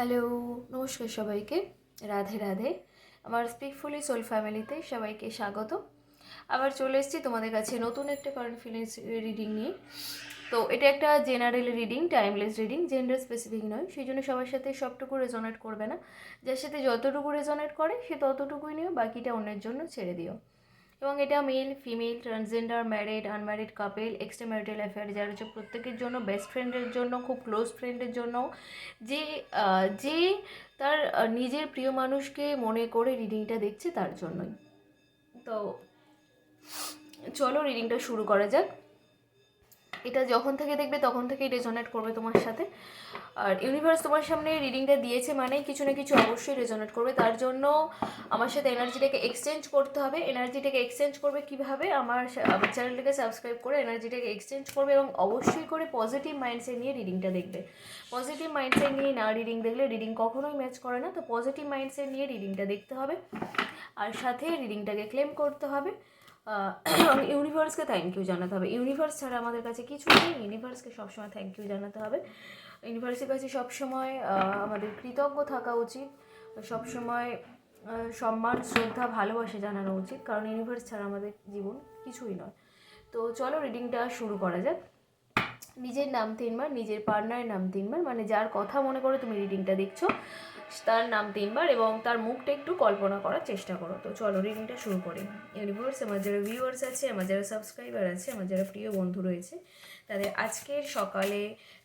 Hello, নমস্কার সবাইকে। রাধে রাধে। আমার স্পিকফুলি সোল ফ্যামিলিতে সবাইকে স্বাগত। আবার চলে এসেছি তোমাদের কাছে নতুন একটা কনফিডেন্স রিডিং নিয়ে। তো এটা একটা general reading timeless reading gender specific নয়। সেই জন্য সবার সাথে সবটুকু রেজনেট করবে না। যার সাথে যতটুকু রেজনেট করে, সে ততটুকুই নিও, বাকিটা অন্যের জন্য ছেড়ে দিও। এবং এটা male female transgender married unmarried couple extra marital affair যারা হচ্ছে প্রত্যেকের জন্য বেস্ট ফ্রেন্ডের জন্য, খুব ক্লোজ ফ্রেন্ডের জন্য, যে যে তার নিজের প্রিয় মানুষকে মনে করে রিডিংটা দেখছে তার জন্যই। তো, চলো রিডিংটা শুরু করা যাক। এটা যখন থেকে দেখবে, তখন থেকেই রেজোনেট করবে তোমার সাথে। আর ইউনিভার্স তোমার সামনে রিডিংটা দিয়েছে মানেই কিছু না কিছু অবশ্যই রেজোনেট করবে। তার জন্য আমার সাথে এনার্জিটাকে এক্সচেঞ্জ করতে হবে। এনার্জিটাকে এক্সচেঞ্জ করবে কীভাবে? আমার চ্যানেলটাকে সাবস্ক্রাইব করে এনার্জিটাকে এক্সচেঞ্জ করবে এবং অবশ্যই করে পজিটিভ মাইন্ডসেট নিয়ে রিডিংটা দেখবে। পজিটিভ মাইন্ডসেট নিয়ে না রিডিং দেখলে রিডিং কখনোই ম্যাচ করে না। তো পজিটিভ মাইন্ডসেট নিয়ে রিডিংটা দেখতে হবে। আর সাথে রিডিংটাকে ক্লেম করতে হবে। ইউনিভার্সকে থ্যাংক ইউ জানাতে হবে। ইউনিভার্স ছাড়া আমাদের কাছে কিছু নেই। ইউনিভার্সকে সবসময় থ্যাংক ইউ জানাতে হবে। ইউনিভার্সের কাছে সবসময় আমাদের কৃতজ্ঞ থাকা উচিত। সবসময় সম্মান, শ্রদ্ধা, ভালোবাসা জানানো উচিত। কারণ ইউনিভার্স ছাড়া আমাদের জীবন কিছুই নয়। তো চলো রিডিংটা শুরু করা যাক। নিজের নাম তিনবার, নিজের পার্টনারের নাম তিনবার। মানে যার কথা মনে করে তুমি রিডিংটা দেখছ। তার নাম তিনবার এবং তার মুখটা একটু কল্পনা করার চেষ্টা করো। তো চলো রিডিংটা শুরু করি। ইউনিভার্স আমার যারা ভিউয়ার্স আছে, আমার যারা সাবস্ক্রাইবার আছে, আমার যারা প্রিয় বন্ধু রয়েছে, তাদের আজকের সকালে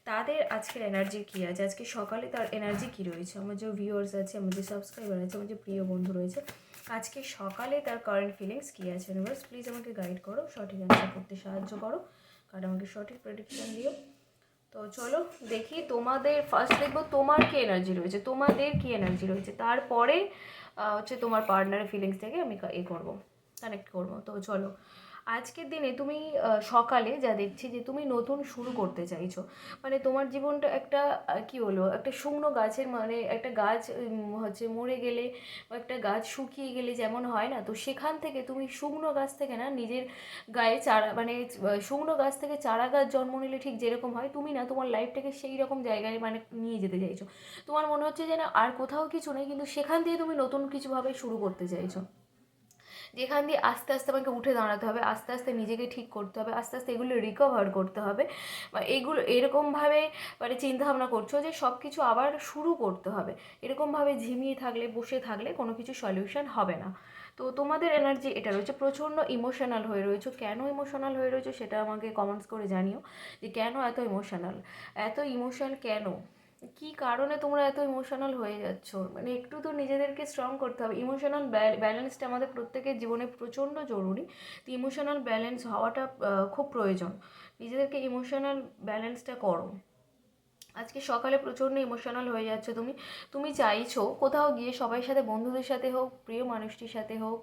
তাদের আজকের এনার্জি কী? আছে আজকে সকালে তার এনার্জি কী রয়েছে? আমার যে ভিউয়ার্স আছে, আমার যে সাবস্ক্রাইবার আছে, আমার যে প্রিয় বন্ধু রয়েছে, আজকে সকালে তার কারেন্ট ফিলিংস কী আছে? ইউনিভার্স প্লিজ আমাকে গাইড করো, সঠিক অ্যান্সার করতে সাহায্য করো। কারণ আমাকে সঠিক প্রেডিকশন দিও। তো চলো দেখি তোমাদের ফার্স্ট দেখব তোমার কি এনার্জি রয়েছে, তোমাদের কি এনার্জি রয়েছে। তারপরে হচ্ছে তোমার পার্টনারের ফিলিংস থেকে আমি এ করব কানেক্ট করব। তো চলো আজকের দিনে তুমি সকালে যা দেখছি যে তুমি নতুন শুরু করতে চাইছো মানে তোমার জীবনটা একটা কি বলব, একটা শুকনো গাছের মানে একটা গাছ হচ্ছে মরে গেলে বা একটা গাছ শুকিয়ে গেলে যেমন হয় না, তো সেখান থেকে তুমি শুকনো গাছ থেকে না নিজের গায়ে চারা মানে শুকনো গাছ থেকে চারা গাছ জন্ম নিলে ঠিক যেরকম হয়, তুমি না তোমার লাইফটাকে সেই রকম জায়গায় মানে নিয়ে যেতে চাইছো। তোমার মনে হচ্ছে যে না, আর কোথাও কিছু নেই, কিন্তু সেখান দিয়ে তুমি নতুন কিছুভাবে শুরু করতে চাইছো। যেখান দিয়ে আস্তে আস্তে আমাকে উঠে দাঁড়াতে হবে, আস্তে আস্তে নিজেকে ঠিক করতে হবে, আস্তে আস্তে এগুলো রিকভার করতে হবে। বা এগুলো, এরকমভাবে মানে চিন্তাভাবনা করছ যে সব কিছু আবার শুরু করতে হবে। এরকমভাবে ঝিমিয়ে থাকলে, বসে থাকলে কোনো কিছু সলিউশন হবে না। তো তোমাদের এনার্জি এটা রয়েছে। প্রচণ্ড ইমোশনাল হয়ে রয়েছে। কেন ইমোশনাল হয়ে রয়েছে সেটা আমাকে কমেন্টস করে জানিও যে কেন এত ইমোশনাল এত ইমোশনাল কেন? কি কারণে তোমরা এত ইমোশনাল হয়ে যাচ্ছ? মানে একটু তো নিজেদেরকে স্ট্রং করতে হবে। ইমোশনাল ব্যালেন্সটা আমাদের প্রত্যেকের জীবনে প্রচণ্ড জরুরি। তো ইমোশনাল ব্যালেন্স হওয়াটা খুব প্রয়োজন। নিজেদেরকে ইমোশনাল ব্যালেন্সটা করো। আজকে সকালে প্রচণ্ড ইমোশনাল হয়ে যাচ্ছে তুমি। তুমি চাইছো কোথাও গিয়ে সবাই সাথে, বন্ধুদের সাথে হোক, প্রিয় মানুষটির সাথে হোক,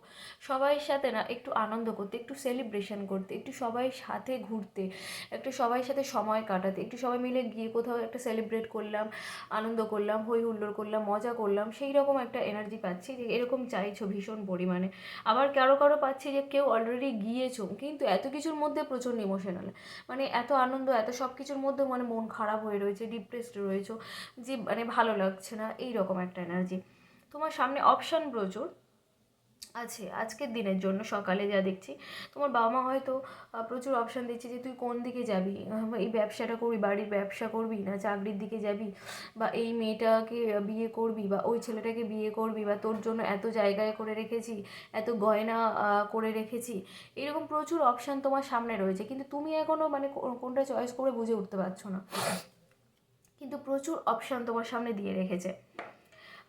সবাই সাথে না, একটু আনন্দ করতে, একটু সেলিব্রেশন করতে, একটু সবাই সাথে ঘুরতে, একটু সবাই সাথে সময় কাটাতে, একটু সবাই মিলে গিয়ে কোথাও একটা সেলিব্রেট করলাম, আনন্দ করলাম হই হুল্লোড় করলাম, মজা করলাম, সেই রকম একটা এনার্জি পাচ্ছি যে এরকম চাইছো ভীষণ পরিমাণে। আবার কারও কারও পাচ্ছি যে কেউ অলরেডি গিয়েছো, কিন্তু এত কিছুর মধ্যে প্রচণ্ড ইমোশনাল মানে এত আনন্দ, এত সব কিছুর মধ্যে মানে মন খারাপ হয়ে রয়েছে ডিপ্রেসড রয়েছো, যে মানে ভালো লাগছে না এই রকম একটা এনার্জি তোমার সামনে অপশান প্রচুর। আছে, আজকের দিনের জন্য সকালে যা দেখছি, তোমার বাবা মা হয়তো প্রচুর অপশান দিচ্ছে যে তুই কোন দিকে যাবি? এই ব্যবসাটা করবি, বাড়ির ব্যবসা করবি না চাকরির দিকে যাবি? বা এই মেয়েটাকে বিয়ে করবি বা ওই ছেলেটাকে বিয়ে করবি বা তোর জন্য এত জায়গায় করে রেখেছি, এত গয়না করে রেখেছি, এরকম প্রচুর অপশান তোমার সামনে রয়েছে। কিন্তু তুমি এখনও মানে কোনটা চয়েস করে বুঝে উঠতে পারছ না। কিন্তু প্রচুর অপশান তোমার সামনে দিয়ে রেখেছে।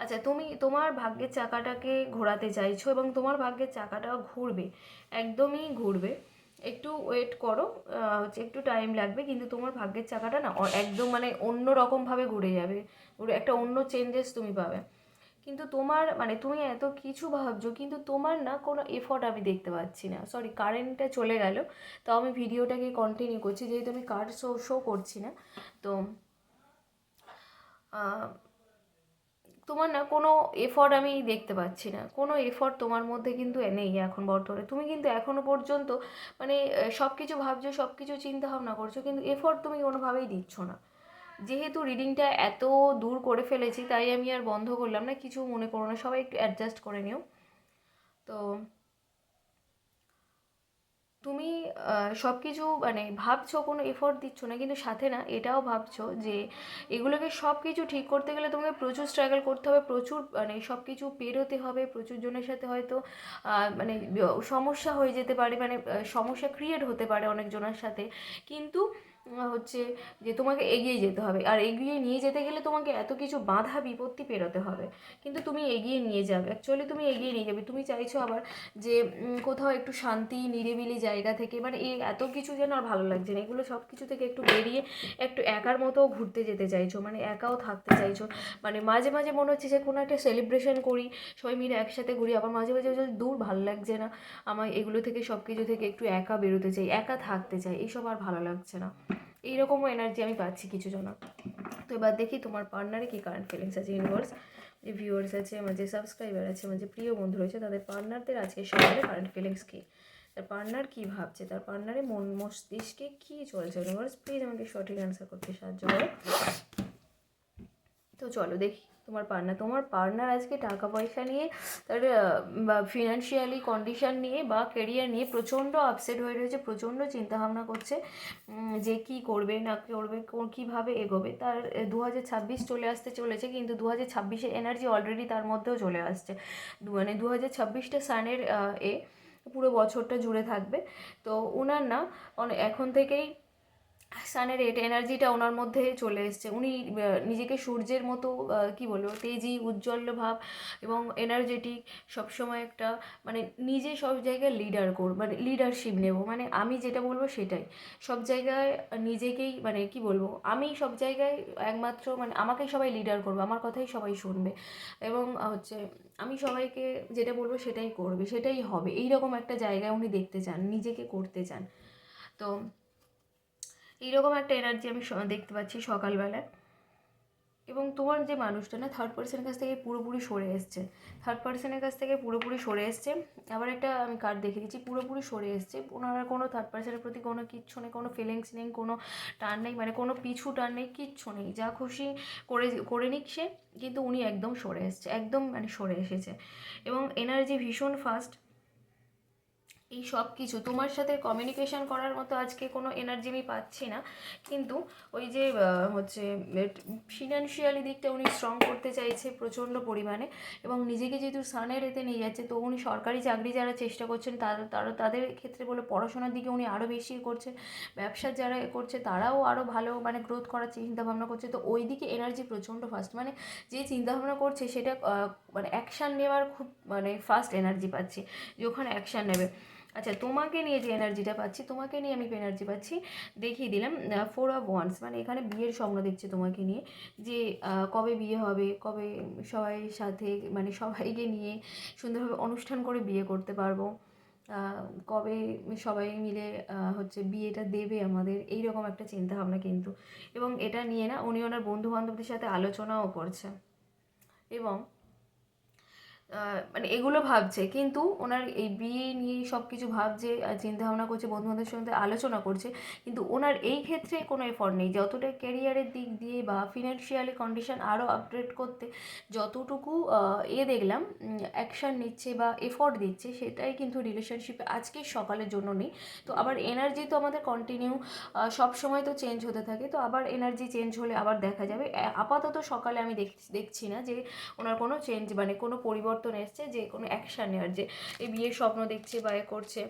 আচ্ছা তুমি তোমার ভাগ্যের চাকাটাকে ঘোরাতে চাইছো এবং তোমার ভাগ্যের চাকাটা ঘুরবে, একদমই ঘুরবে। একটু ওয়েট করো হচ্ছে একটু টাইম লাগবে, কিন্তু তোমার ভাগ্যের চাকাটা না একদম মানে অন্য রকমভাবে ঘুরে যাবে, ঘুরে একটা অন্য চেঞ্জেস তুমি পাবে। কিন্তু তোমার মানে তুমি এত কিছু ভাবছ, কিন্তু তোমার না কোনো এফর্ট আমি দেখতে পাচ্ছি না। সরি কারেন্টটা চলে গেল, তাও আমি ভিডিওটাকে কন্টিনিউ করছি, যেহেতু আমি কার্ড শো শো করছি না। তো তোমার না কোনো এফর্ট আমি দেখতে পাচ্ছি না। কোনো এফর্ট তোমার মধ্যে কিন্তু নেই এখন বর্তমানে। তুমি কিন্তু এখনও পর্যন্ত মানে সব কিছু ভাবছ সব কিছু চিন্তা ভাবনা করছ, কিন্তু এফর্ট তুমি কোনোভাবেই দিচ্ছ না। যেহেতু রিডিংটা এত দূর করে ফেলেছি, তাই আমি আর বন্ধ করলাম না, কিছু মনে করো না, সবাই একটু অ্যাডজাস্ট করে নিও। তো তুমি সব কিছু মানে ভাবছ, কোনো এফোর্ট দিচ্ছ না, কিন্তু সাথে না, এটাও ভাবছ যে এগুলোকে সব কিছু ঠিক করতে গেলে তোমাকে প্রচুর স্ট্রাগল করতে হবে, প্রচুর মানে সব কিছু পেরোতে হবে, প্রচুর জনের সাথে হয়তো মানে সমস্যা হয়ে যেতে পারে মানে সমস্যা ক্রিয়েট হতে পারে অনেকজনের সাথে। কিন্তু হচ্ছে যে তোমাকে এগিয়ে যেতে হবে। আর এগিয়ে নিয়ে যেতে গেলে তোমাকে এত কিছু বাধা বিপত্তি পেরোতে হবে। কিন্তু তুমি এগিয়ে নিয়ে যাবে। অ্যাকচুয়ালি তুমি এগিয়ে নিয়ে যাবে। তুমি চাইছো আবার যে কোথাও একটু শান্তি, নিরিবিলি জায়গা থেকে মানে এই এত কিছু যেন আর ভালো লাগছে না। এগুলো সব কিছু থেকে একটু বেরিয়ে একটু একার মতো ঘুরতে যেতে চাইছো। মানে একাও থাকতে চাইছো। মানে মাঝে মাঝে মনে হচ্ছে যে কোনো একটা সেলিব্রেশন করি, সবাই মিলে একসাথে ঘুরি। আবার মাঝে মাঝে দূর ভালো লাগছে না। আমার এগুলো থেকে সব কিছু থেকে একটু একা বেরোতে চাই, একা থাকতে চাই। এইসব আর ভালো লাগছে না। এইরকমও এনার্জি আমি পাচ্ছি কিছু জন তো এবার দেখি তোমার পার্টনারে কী কারেন্ট ফিলিংস আছে ইউনিভার্স যে ভিউয়ার্স আছে, আমার যে সাবস্ক্রাইবার আছে, আমার যে প্রিয় বন্ধু রয়েছে, তাদের পার্টনারদের আজকে সকালে কারেন্ট ফিলিংস কী? তার পার্টনার কী ভাবছে? তার পার্টনারে মন মস্তিষ্কে কী চলছে? ইউনিভার্স প্লিজ আমাকে সঠিক অ্যান্সার করতে সাহায্য করো। তো চলো দেখি। তোমার পার্টনার তোমার পার্টনার আজকে টাকা পয়সা নিয়ে, তার ফিনান্সিয়ালি কন্ডিশন নিয়ে বা কেরিয়ার নিয়ে প্রচণ্ড আপসেট হয়ে রয়েছে, প্রচণ্ড চিন্তাভাবনা করছে যে কি করবে, না করবে কীভাবে এগোবে। তার দু হাজার ছাব্বিশ চলে আসতে চলেছে, কিন্তু দু হাজার এনার্জি অলরেডি তার মধ্যেও চলে আসছে। মানে দু হাজার ছাব্বিশটা সানের এ, পুরো বছরটা জুড়ে থাকবে। তো ওনার না এখন থেকেই সানের এনার্জিটা ওনার মধ্যে চলে এসছে। উনি নিজেকে সূর্যের মতো কি বলব, তেজি, উজ্জ্বল ভাব এবং এনার্জেটিক সবসময় একটা মানে নিজে সব জায়গায় লিডার করব মানে লিডারশিপ নেব। মানে আমি যেটা বলব সেটাই। সব জায়গায় নিজেকেই মানে কি বলব, আমি সব জায়গায় একমাত্র মানে আমাকে সবাই লিডার করবে, আমার কথাই সবাই শুনবে। এবং হচ্ছে, আমি সবাইকে যেটা বলব সেটাই করবে, সেটাই হবে। এই রকম একটা জায়গায় উনি দেখতে চান, নিজেকে করতে চান। তো এইরকম একটা এনার্জি আমি দেখতে পাচ্ছি সকালবেলায় এবং তোমার যে মানুষটা না থার্ড পার্সনের কাছ থেকে পুরোপুরি সরে এসছে। থার্ড পার্সনের কাছ থেকে পুরোপুরি সরে এসছে। আবার একটা আমি কার্ড দেখে দিচ্ছি, পুরোপুরি সরে এসছে। ওনারা কোনো থার্ড পার্সনের প্রতি কোনো কিচ্ছু নেই, কোনো ফিলিংস নেই, কোনো টান নেই মানে কোনো পিছু টান নেই, কিচ্ছু নেই। যা খুশি করে করে নিক সে, কিন্তু উনি একদম সরে এসছে, একদম মানে সরে এসেছে। এবং এনার্জি ভীষণ ফাস্ট এই সব কিছু। তোমার সাথে কমিউনিকেশন করার মতো আজকে কোনো এনার্জি আমি পাচ্ছি না। কিন্তু ওই যে হচ্ছে ফিনান্সিয়ালি দিকটা উনি স্ট্রং করতে চাইছে প্রচণ্ড পরিমাণে এবং নিজেকে যেহেতু সানের এতে নিয়ে যাচ্ছে, তো উনি সরকারি চাকরি যারা চেষ্টা করছেন, তারা তারা, তাদের ক্ষেত্রে বলে পড়াশোনার দিকে উনি আরও বেশি করছেন ব্যবসার যারা করছে, তারাও আরও ভালো মানে গ্রোথ করার চিন্তাভাবনা করছে। তো ওই দিকে এনার্জি প্রচণ্ড ফাস্ট মানে যে চিন্তাভাবনা করছে, সেটা মানে অ্যাকশান নেওয়ার খুব মানে ফাস্ট এনার্জি পাচ্ছি। যে ওখানে অ্যাকশান নেবে। আচ্ছা তোমাকে নিয়ে যে এনার্জিটা পাচ্ছি, তোমাকে নিয়ে আমি এনার্জি পাচ্ছি, দেখিয়ে দিলাম ফোর অফ ওয়ান্স মানে এখানে বিয়ের স্বপ্ন দেখছে তোমাকে নিয়ে, যে কবে বিয়ে হবে, কবে সবাই সাথে মানে সবাইকে নিয়ে সুন্দরভাবে অনুষ্ঠান করে বিয়ে করতে পারব কবে সবাই মিলে হচ্ছে বিয়েটা দেবে আমাদের এই রকম একটা চিন্তাভাবনা কিন্তু। এবং এটা নিয়ে না উনি ওনার বন্ধু বান্ধবদের সাথে আলোচনাও করছে। এবং মানে এগুলো ভাবছে। কিন্তু ওনার এই বিয়ে নিয়ে সব কিছু ভাবছে চিন্তাভাবনা করছে, বন্ধুবান্ধবের সঙ্গে আলোচনা করছে, কিন্তু ওনার এই ক্ষেত্রে কোনো এফর্ট নেই। যতটা ক্যারিয়ারের দিক দিয়ে বা ফিনান্সিয়ালি কন্ডিশন আরও আপডেট করতে যতটুকু এ দেখলাম অ্যাকশান নিচ্ছে বা এফর্ট দিচ্ছে, সেটাই কিন্তু রিলেশনশিপে আজকে সকালের জন্য নেই। তো আবার এনার্জি তো আমাদের কন্টিনিউ সব সময় তো চেঞ্জ হতে থাকে। তো আবার এনার্জি চেঞ্জ হলে আবার দেখা যাবে। আপাতত সকালে আমি দেখছি না যে ওনার কোনো চেঞ্জ মানে কোনো পরিবর্তন পরিবর্তন এসছে, যে কোনো অ্যাকশান নেওয়ার, যে এই বিয়ের স্বপ্ন দেখছে বা এ করছে,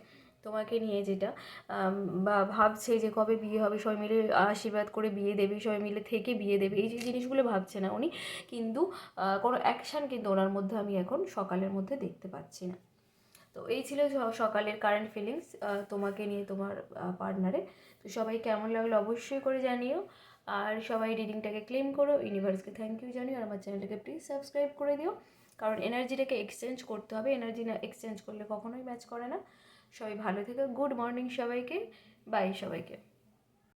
তোমাকে নিয়ে যেটা বা ভাবছে যে কবে বিয়ে হবে, সবাই মিলে আশীর্বাদ করে বিয়ে দেবে, সবাই মিলে থেকে বিয়ে দেবে, এই যে জিনিসগুলো ভাবছে না উনি, কিন্তু কোনো অ্যাকশান কিন্তু ওনার মধ্যে আমি এখন সকালের মধ্যে দেখতে পাচ্ছি না। তো এই ছিল সকালের কারেন্ট ফিলিংস তোমাকে নিয়ে তোমার পার্টনারে তো সবাই কেমন লাগল অবশ্যই করে জানিও। আর সবাই রিডিংটাকে ক্লেম করো ইউনিভার্সকে থ্যাংক ইউ জানিও, আর আমার চ্যানেলটাকে প্লিজ সাবস্ক্রাইব করে দিও। কারণ এনার্জিটাকে এক্সচেঞ্জ করতে হবে। এনার্জি না এক্সচেঞ্জ করলে কখনোই ম্যাচ করে না। সবাই ভালো থেকে। গুড মর্নিং সবাইকে। বাই সবাইকে।